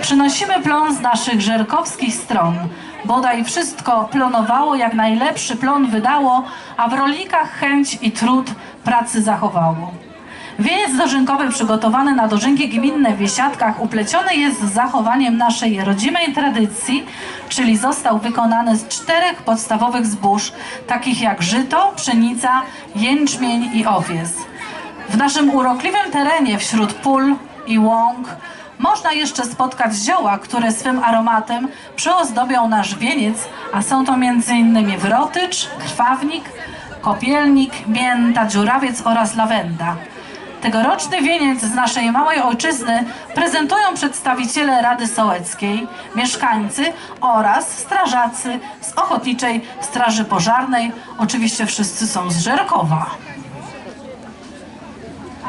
Przynosimy plon z naszych żerkowskich stron. Bodaj wszystko plonowało, jak najlepszy plon wydało, a w rolnikach chęć i trud pracy zachowało. Wieniec dożynkowy przygotowany na dożynki gminne w Wiesiadkach upleciony jest z zachowaniem naszej rodzimej tradycji, czyli został wykonany z czterech podstawowych zbóż, takich jak żyto, pszenica, jęczmień i owies. W naszym urokliwym terenie wśród pól i łąk można jeszcze spotkać zioła, które swym aromatem przyozdobią nasz wieniec, a są to m.in. wrotycz, krwawnik, kopielnik, mięta, dziurawiec oraz lawenda. Tegoroczny wieniec z naszej małej ojczyzny prezentują przedstawiciele Rady Sołeckiej, mieszkańcy oraz strażacy z Ochotniczej Straży Pożarnej. Oczywiście wszyscy są z Żerkowa.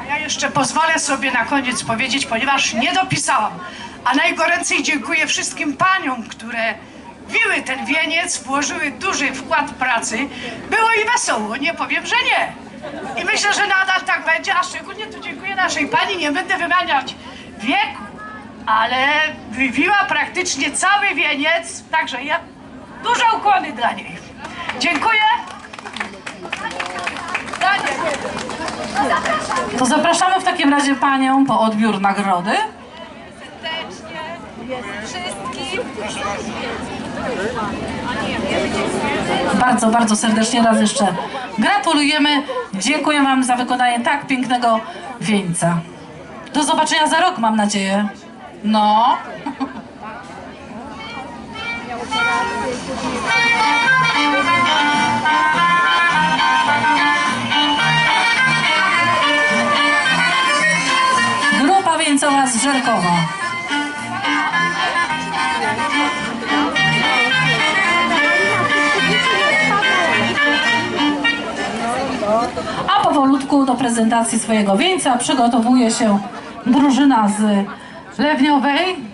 A ja jeszcze pozwolę sobie na koniec powiedzieć, ponieważ nie dopisałam. A najgoręcej dziękuję wszystkim paniom, które wiły ten wieniec, włożyły duży wkład pracy. Było i wesoło, nie powiem, że nie. I myślę, że nadal tak będzie, a szczególnie tu dziękuję naszej pani, nie będę wymieniać wieku, ale wywiła praktycznie cały wieniec, także ja duże ukłony dla niej. Dziękuję. To zapraszamy w takim razie panią po odbiór nagrody. Bardzo, bardzo serdecznie raz jeszcze gratulujemy. Dziękuję Wam za wykonanie tak pięknego wieńca. Do zobaczenia za rok, mam nadzieję. No. Z Żerkowa. A powolutku do prezentacji swojego wieńca przygotowuje się drużyna z Lewniowej.